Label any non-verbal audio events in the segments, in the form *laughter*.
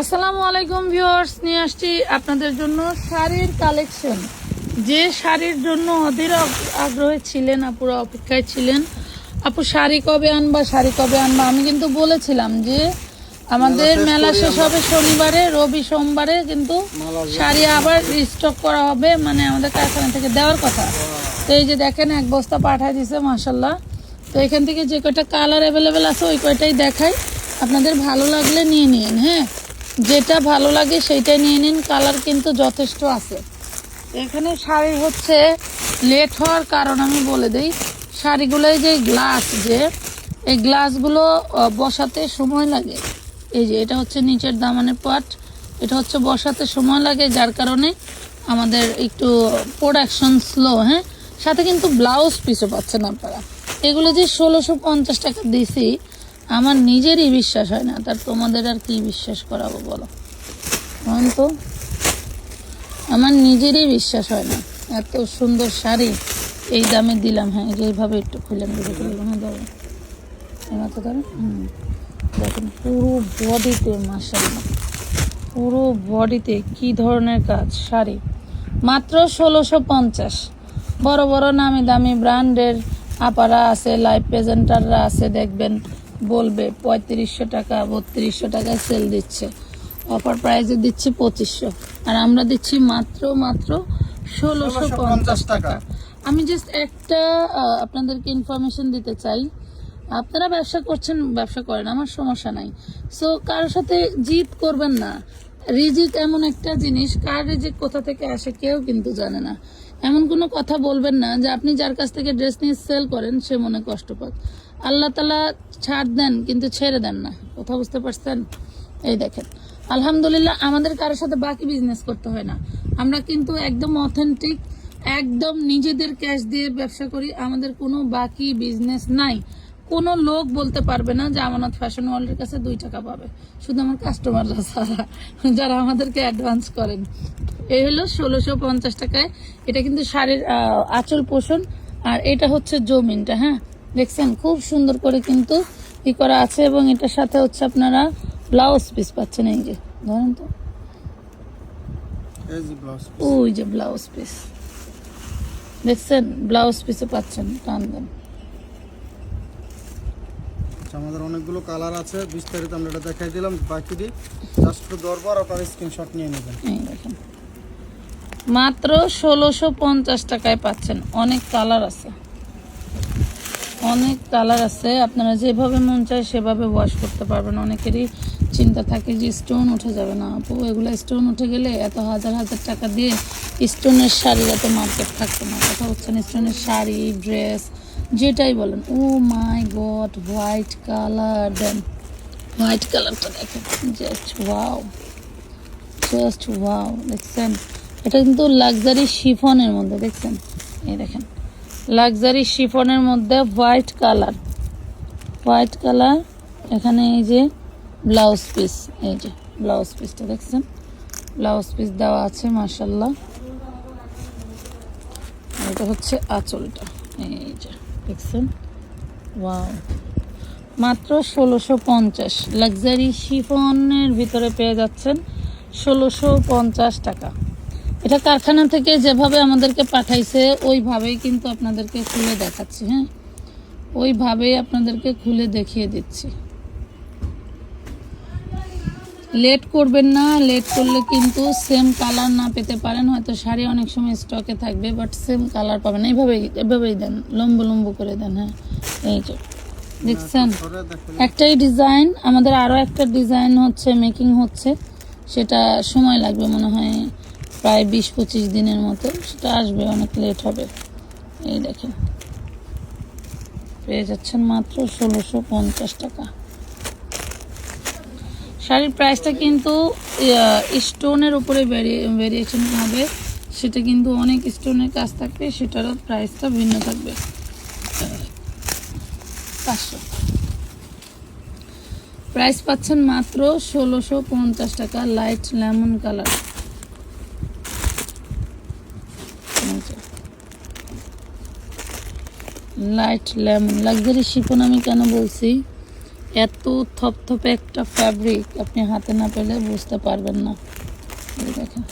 আসসালামু আলাইকুম ভিউয়ার্স নিয়ে আসছি আপনাদের জন্য শাড়ির কালেকশন। যে শাড়ির জন্য অধীর আগ্রহে ছিলেন আপুরা অপেক্ষায় ছিলেন আপু শাড়ি কবে আনবা শাড়ি কবে আনবা? আমি কিন্তু বলেছিলাম যে আমাদের মেলা শেষ হবে শনিবারে রবি সোমবারে কিন্তু শাড়ি আবার স্টক করা হবে মানে আমাদের কারখানা থেকে দেওয়ার কথা। তো এই যে দেখেন এক বস্তা পাঠায় দিছে মাসাল্লাহ তো এখান থেকে যে কয়টা কালার অ্যাভেলেবেল আছে ওই কয়টাই দেখাই। আপনাদের ভালো লাগলে নিয়ে নিন হ্যাঁ? যেটা ভালো লাগে সেইটাই নিয়ে নিন, কালার কিন্তু যথেষ্ট আছে। এখানে শাড়ি হচ্ছে লেট হওয়ার কারণ আমি বলে দিই শাড়িগুলোয় যে গ্লাস যে, এই গ্লাসগুলো বসাতে সময় লাগে। এই যে, এটা হচ্ছে নিচের দামানের পাট এটা হচ্ছে বসাতে সময় লাগে, যার কারণে আমাদের একটু প্রোডাকশন স্লো হ্যাঁ? সাথে কিন্তু ব্লাউজ পিসও পাচ্ছেন আপনারা। এগুলো যে ষোলোশো পঞ্চাশ টাকা দিছি আমার নিজেরই বিশ্বাস হয় না, তার তোমাদের আর কি বিশ্বাস করাবো বলো? বলুন তো, আমার নিজেরই বিশ্বাস হয় না, এত সুন্দর শাড়ি, এই দামে দিলাম হ্যাঁ এই যে এইভাবে একটু খুললাম দেখে খুললাম হ্যাঁ তো ধরো, হুম, দেখুন, পুরো বডিতে মাসাল্লাহ পুরো বডিতে কি ধরনের কাজ, শাড়ি, মাত্র ষোলোশো পঞ্চাশ। বড় বড় নামি দামি ব্র্যান্ডের, আপারা আছে লাইভ প্রেজেন্টাররা আছে, দেখবেন বলবে পঁয়ত্রিশশো টাকা বত্রিশশো টাকায় সেল দিচ্ছে। অফার প্রাইসে দিচ্ছে পঁচিশশো। আর আমরা দিচ্ছি মাত্র মাত্র ষোলোশো পঞ্চাশ টাকা। আমি জাস্ট একটা আপনাদেরকে ইনফরমেশন দিতে চাই। আপনারা ব্যবসা করছেন ব্যবসা করেন আমার সমস্যা নাই। সো কারোর সাথে জিদ করবেন না। রিজিক এমন একটা জিনিস কার রিজিক কোথা থেকে আসে কেউ কিন্তু জানে না। এমন কোনো কথা বলবেন না যে আপনি যার কাছ থেকে ড্রেস নিয়ে সেল করেন, সে মনে কষ্ট পাক। আল্লাহ তালা ছাড় দেন, কিন্তু ছেড়ে দেন না। কথা বুঝতে পারছেন? এই দেখেন। আলহামদুলিল্লাহ, আমাদের কারোর সাথে বাকি বিজনেস করতে হয় না। আমরা কিন্তু একদম অথেন্টিক একদম নিজেদের ক্যাশ দিয়ে ব্যবসা করি। আমাদের কোনো বাকি বিজনেস নাই। কোনো লোক বলতে পারবে না যে আমানত ফ্যাশন ওয়ার্ল্ডের কাছে দুই টাকা পাবে। শুধু আমার কাস্টমাররা ছাড়া যারা আমাদেরকে অ্যাডভান্স করেন। এই হলো ষোলোশো পঞ্চাশ টাকায়। এটা কিন্তু শাড়ির আঁচল পোষণ। আর এটা হচ্ছে জমিনটা হ্যাঁ? দেখছেন? খুব সুন্দর করে কিন্তু ই করা আছে এবং এটার সাথে হচ্ছে আপনারা ব্লাউজ পিস পাচ্ছেন এই যে। ধরেন তো। ওই যে ব্লাউজ পিস দেখছেন? ব্লাউজ পিসে পাচ্ছেন টান দেন। আচ্ছা, আমাদের অনেকগুলো কালার আছে বিস্তারিত আমরা এটা দেখাই দিলাম। বাকি দিয়ে জাস্ট দরবার আপনার স্ক্রিনশট নিয়ে নেবেন। মাত্র ষোলোশো পঞ্চাশ টাকায় পাচ্ছেন। অনেক কালার আছে। অনেক কালার আছে। আপনারা যেভাবে মন চায় সেভাবে ওয়াশ করতে পারবেন। অনেকেরই চিন্তা থাকে যে স্টোন উঠে যাবে না। আপু এগুলো স্টোন উঠে গেলে এত হাজার হাজার টাকা দিয়ে স্টোনের শাড়ি এত মার্কেট থাকতো না। কথা হচ্ছেন স্টোনের শাড়ি ড্রেস যেটাই বলেন, ও my god white colour then white কালারটা দেখেন জাস্ট ওয়াও জাস্ট ওয়াও দেখছেন? এটা কিন্তু লাক্সারি শিফনের মধ্যে, দেখছেন? এই দেখেন লাক্সারি শিফনের মধ্যে হোয়াইট কালার হোয়াইট কালার এখানে এই যে ব্লাউজ পিস এই যে ব্লাউজ পিসটা দেখছেন? ব্লাউজ পিস দেওয়া আছে মার্শাল্লাহ এটা হচ্ছে আঁচলটা, এই যে। দেখছেন ওয়াও। মাত্র ষোলোশো পঞ্চাশ। লাক্সারি শিফনের ভিতরে পেয়ে যাচ্ছেন ষোলোশো পঞ্চাশ টাকা। এটা কারখানা থেকে যেভাবে আমাদেরকে পাঠাইছে, ওইভাবেই কিন্তু আপনাদেরকে খুলে দেখাচ্ছি হ্যাঁ? ওইভাবেই আপনাদেরকে খুলে দেখিয়ে দিচ্ছি। লেট করবেন না লেট করলে কিন্তু সেম কালার না পেতে পারেন। হয়তো শাড়ি অনেক সময় স্টকে থাকবে বাট সেম কালার পাবেন। এইভাবেই, এভাবেই দেন, লম্বু লম্বু করে দেন হ্যাঁ। এই যে, দেখছেন? একটাই ডিজাইন আমাদের আরও একটা ডিজাইন হচ্ছে মেকিং হচ্ছে। সেটা সময় লাগবে মনে হয় প্রায় বিশ পঁচিশ দিনের মতো। সেটা আসবে, অনেক লেট হবে। এই দেখেন। পেয়ে যাচ্ছেন মাত্র ষোলোশো পঞ্চাশ টাকা। শাড়ির প্রাইসটা কিন্তু স্টোনের উপরে ভেরিয়েশন হবে। সেটা কিন্তু অনেক স্টোনের কাজ থাকবে সেটারও প্রাইসটা ভিন্ন থাকবে। পাঁচশো। প্রাইস পাচ্ছেন মাত্র ষোলোশো পঞ্চাশ টাকা light lemon colour light lemon luxury chiffon আমি কেন বলছি? এত থপথপে একটা ফ্যাব্রিক আপনি হাতে না পেলে বুঝতে পারবেন না। দেখেন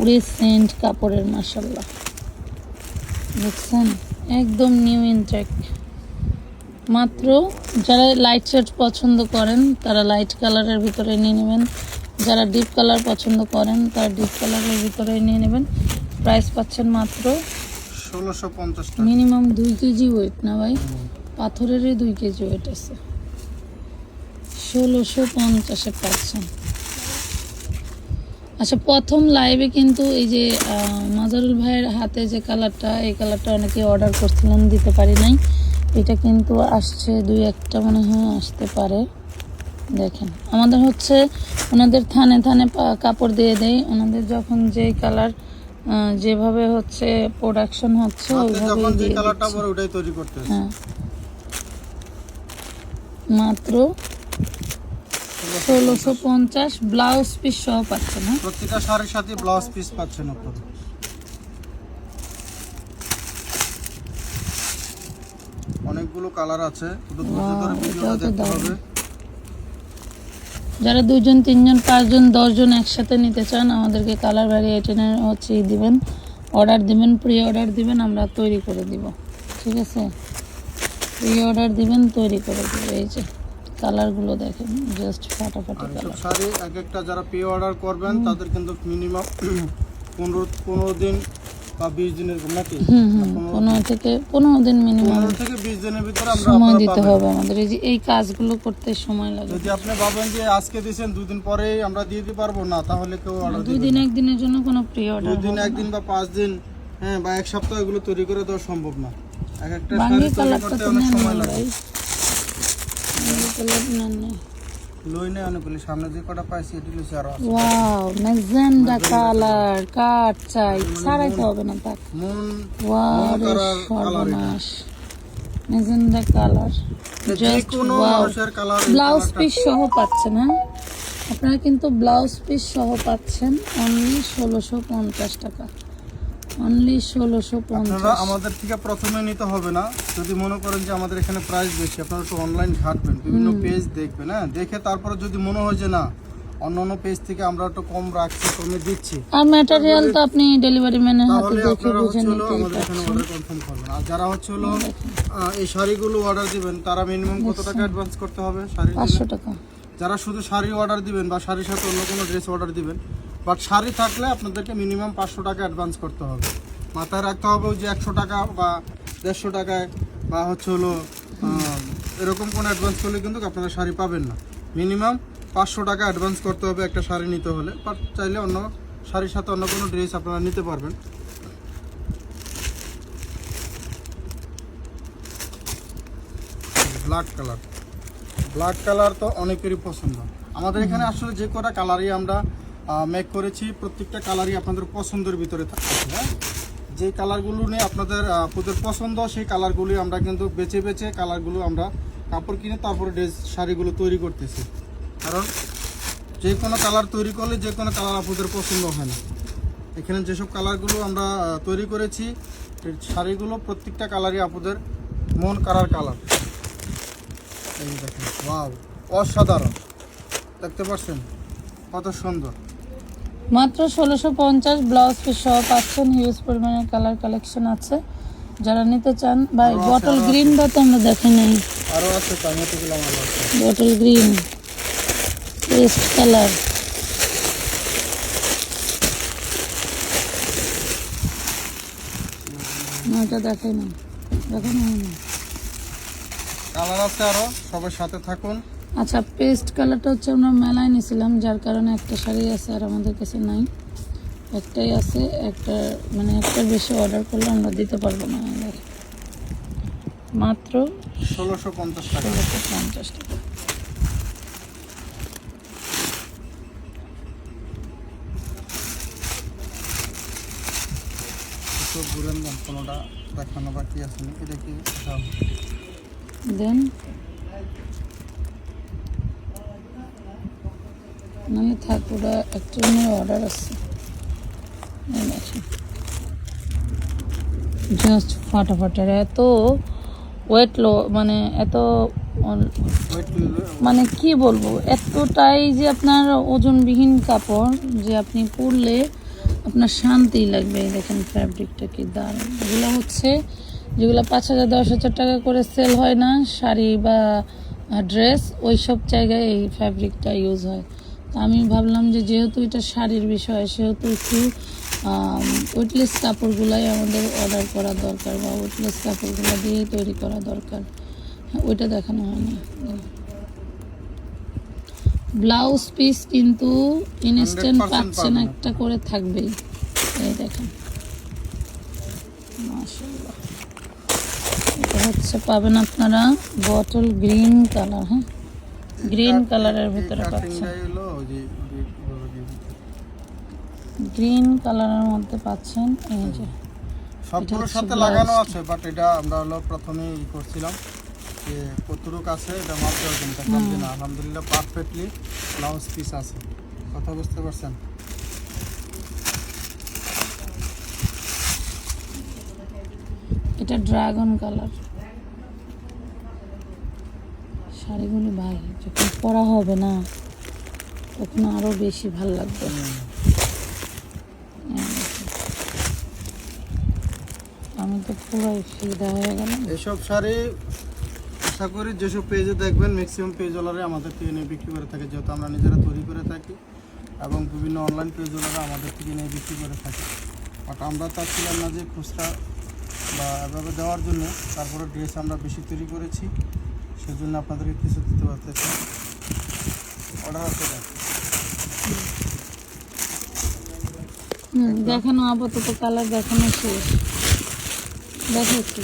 উড়ে সেন্ট কাপড়ের মাসাল্লাহ দেখছেন? একদম নিউ ইনটেক মাত্র যারা লাইট শেড পছন্দ করেন তারা লাইট কালারের ভিতরে নিয়ে নেবেন। যারা ডিপ কালার পছন্দ করেন তারা ডিপ কালারের ভিতরে নিয়ে নেবেন। প্রাইস পাচ্ছেন মাত্র ষোলোশো পঞ্চাশ মিনিমাম দুই কেজি ওয়েট না ভাই? পাথরেরই দুই কেজি ওয়েট আছে। ষোলোশো পঞ্চাশে পাচ্ছেন আচ্ছা প্রথম লাইভে কিন্তু এই যে মাজারুল ভাইয়ের হাতে যে কালারটা এই কালারটা অনেকে অর্ডার করছিলেন দিতে পারি নাই। এটা কিন্তু আসছে দুই একটা মনে হয় আসতে পারে। দেখেন আমাদের হচ্ছে ওনাদের থানে থানে কাপড় দিয়ে দেয় ওনাদের যখন যে কালার যেভাবে হচ্ছে প্রোডাকশন হচ্ছে দিয়ে কালারটা। ওটাই তৈরি করতে হ্যাঁ। মাত্র ষোলোশো পঞ্চাশ ব্লাউজ পিস সহ পাচ্ছে না প্রত্যেকটা শাড়ির সাথে ব্লাউজ পিস পাচ্ছেন আপনারা। অনেকগুলো কালার আছে যারা দুজন তিনজন পাঁচজন দশজন একসাথে নিতে চান আমাদেরকে কালার ভ্যারিয়েশনের হচ্ছে দিবেন অর্ডার দিবেন প্রি অর্ডার দিবেন আমরা তৈরি করে দিব। ঠিক আছে? প্রি অর্ডার দিবেন তৈরি করে দিব এই যে। কালারগুলো দেখেন জাস্ট ফাটাফাটি কালার। শাড়ি এক একটা যারা পে অর্ডার করবেন তাদের কিন্তু মিনিমাম *clears throat* পনেরো পনেরো দিন বা বিশ দিনের নাকি? হুম পনেরো থেকে পনেরো দিন মিনিমাম থেকে বিশ দিনের ভিতরে আমরা সময় দিতে হবে আমাদের। এই যে এই কাজগুলো করতে সময় লাগে। যদি আপনি ভাবেন যে আজকে দিয়েছেন দুই দিন পরেই আমরা দিয়ে দিতে পারব না তাহলে কেউ অর্ডার দুই দিন একদিনের জন্য কোনো প্রি অর্ডার দুই দিন একদিন বা পাঁচ দিন হ্যাঁ বা এক সপ্তাহ এগুলো তৈরি করে দেওয়া সম্ভব না। এক একটা শাড়ি তৈরি করতে অনেক সময় লাগে ভাই বাঙ্গি কালার নেন না লই নেই অনেকগুলি সামনে যে কটা পাইছি এটি লইছি আরও আছে। ওয়াও ম্যাজেন্ডা কালার কাট চাই ছাড়াইতে হবে না তাক মন ওয়াও কালার- কালার এটা। সর্বনাশ ম্যাজেন্ডা কালার যে জাস্ট কোনো ওয়াও ব্লাউজ পিস সহ পাচ্ছেন হ্যাঁ? আপনারা কিন্তু ব্লাউজ পিস সহ পাচ্ছেন অনলি ষোলোশো পঞ্চাশ টাকা। অনলি ষোলোশো আপনারা আমাদের থেকে প্রথমে নিতে হবে না। যদি মনে করেন যে আমাদের এখানে প্রাইস বেশি আপনারা একটু অনলাইন ঘাটবেন বিভিন্ন পেজ দেখবেন হ্যাঁ? দেখে তারপরে যদি মনে হয় যে না অন্য অন্য পেজ থেকে আমরা একটু কম রাখছি কমে দিচ্ছি আর ম্যাটেরিয়াল তো আপনি ডেলিভারি ম্যানের হাতে দেখে বুঝে হচ্ছে আমাদের এখানে অর্ডার কনফার্ম করবেন। আর যারা হচ্ছে হলো এই শাড়িগুলো অর্ডার দিবেন তারা মিনিমাম কত টাকা অ্যাডভান্স করতে হবে জন্য? টাকা। যারা শুধু শাড়ি অর্ডার দিবেন বা শাড়ির সাথে অন্য কোনো ড্রেস অর্ডার দিবেন বাট শাড়ি থাকলে আপনাদেরকে মিনিমাম পাঁচশো টাকা অ্যাডভান্স করতে হবে। মাথায় রাখতে হবে যে একশো টাকা বা দেড়শো টাকায় বা হচ্ছে হলো এরকম কোনো অ্যাডভান্স করলে কিন্তু আপনারা শাড়ি পাবেন না। মিনিমাম পাঁচশো টাকা অ্যাডভান্স করতে হবে একটা শাড়ি নিতে হলে। বাট চাইলে অন্য শাড়ির সাথে অন্য কোনো ড্রেস আপনারা নিতে পারবেন। ব্ল্যাক কালার ব্ল্যাক কালার তো অনেকেরই পছন্দ। আমাদের এখানে আসলে যে কটা কালারই আমরা মেক করেছি, প্রত্যেকটা কালারই আপনাদের পছন্দের ভিতরে থাকছে হ্যাঁ? যে কালারগুলো নিয়ে আপনাদের আপনাদের পছন্দ, সেই কালারগুলি আমরা কিন্তু বেছে বেছে কালারগুলো আমরা কাপড় কিনে তারপরে ড্রেস শাড়িগুলো তৈরি করতেছি। কারণ যে কোনো কালার তৈরি করলে যে কোনো কালার আপনাদের পছন্দ হয় না। এখানে যেসব কালারগুলো আমরা তৈরি করেছি শাড়িগুলো প্রত্যেকটা কালারই আপনাদের মন কালার কালার এই দেখেন অসাধারণ। দেখতে পাচ্ছেন? কত সুন্দর। মাত্র ষোলোশো পঞ্চাশ ব্লাউজ পিস সহ পাচ্ছেন হিউজ পরিমাণের কালার কালেকশন আছে। যারা নিতে চান ভাই বটল। গ্রিনটা তো আমরা দেখে নেই। বটল গ্রিন পেস্ট কালার দেখাই না দেখানো হয় না কালার আছে আরও সবার সাথে থাকুন। আচ্ছা পেস্ট কালারটা হচ্ছে আমরা মেলায় নিয়েছিলাম যার কারণে একটা শাড়ি আছে আর আমাদের কাছে নাই। একটাই আছে একটা মানে একটা বেশি অর্ডার করলে আমরা দিতে পারব না আমাদের মাত্র ষোলোশো পঞ্চাশ টাকা। ষোলোশো পঞ্চাশ টাকা। ঘুরেন কোনোটা দেখানো বাকি আছে নাকি? দেখি সব দেন। মানে থাক ওটা একটা অর্ডার আছে। জাস্ট ফাটাফাটার এত ওয়েট লো মানে এত মানে কি বলব এতটাই যে আপনার ওজনবিহীন কাপড় যে আপনি পরলে আপনার শান্তি লাগবে। দেখেন ফ্যাব্রিকটা কি দারুণ। এগুলো হচ্ছে যেগুলো পাঁচ হাজার দশ হাজার টাকা করে সেল হয় না শাড়ি বা ড্রেস ওই সব জায়গায় এই ফ্যাব্রিকটা ইউজ হয়। তো আমি ভাবলাম যে যেহেতু এটা শাড়ির বিষয় সেহেতু একটু ওয়েটলেস কাপড়গুলাই আমাদের অর্ডার করা দরকার বা ওয়েটলেস কাপড়গুলো দিয়েই তৈরি করা দরকার। হ্যাঁ, ওইটা দেখানো হয়নি। ব্লাউজ পিস কিন্তু ইনস্ট্যান্ট 100% পাচ্ছেন একটা করে থাকবেই। এই দেখেন। এটা হচ্ছে পাবেন আপনারা বটল গ্রিন কালার হ্যাঁ? গ্রিন কালারের ভিতরে পাচ্ছেন গ্রিন কালারের মধ্যে পাচ্ছেন এই যে। সবগুলোর সাথে লাগানো আছে বাট এটা আমরা হলো প্রথমে ই করছিলাম যে কতটুক আছে এটা মাপ দেওয়ার জন্য দেখলাম যে না আলহামদুলিল্লাহ পারফেক্টলি ব্লাউজ পিস আছে। কথা বুঝতে পারছেন? এটা ড্রাগন কালার শাড়িগুলি ভাই, যখন পরা হবে না, তখন আরও বেশি ভালো লাগবে। দেখেন। আমি তো পুরাই ফিদা হয়ে গেলাম। এসব শাড়ি আশা করি যেসব পেজে দেখবেন ম্যাক্সিমাম পেজওয়ালারে আমাদের থেকে নিয়ে বিক্রি করে থাকে, যেহেতু আমরা নিজেরা তৈরি করে থাকি এবং বিভিন্ন অনলাইন পেজ পেজওয়ালারা আমাদের থেকে নিয়ে বিক্রি করে থাকে। বাট আমরা চাচ্ছিলাম না যে খুচরা বা এভাবে দেওয়ার জন্য, তারপরে ড্রেস আমরা বেশি তৈরি করেছি। সেজন্য আপনাদেরকে কিছু দিতে পারতেছি অর্ডার আছে দেখানো আপাতত কালার দেখানো শেষ। দেখাচ্ছি।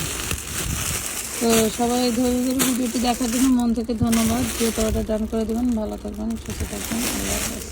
তো সবাই ধরে ধরে ভিডিওটি দেখার জন্য মন থেকে ধন্যবাদ। যেহেতু অর্ডার ডান করে দেবেন, ভালো থাকবেন, সুস্থ থাকবেন, আল্লাহ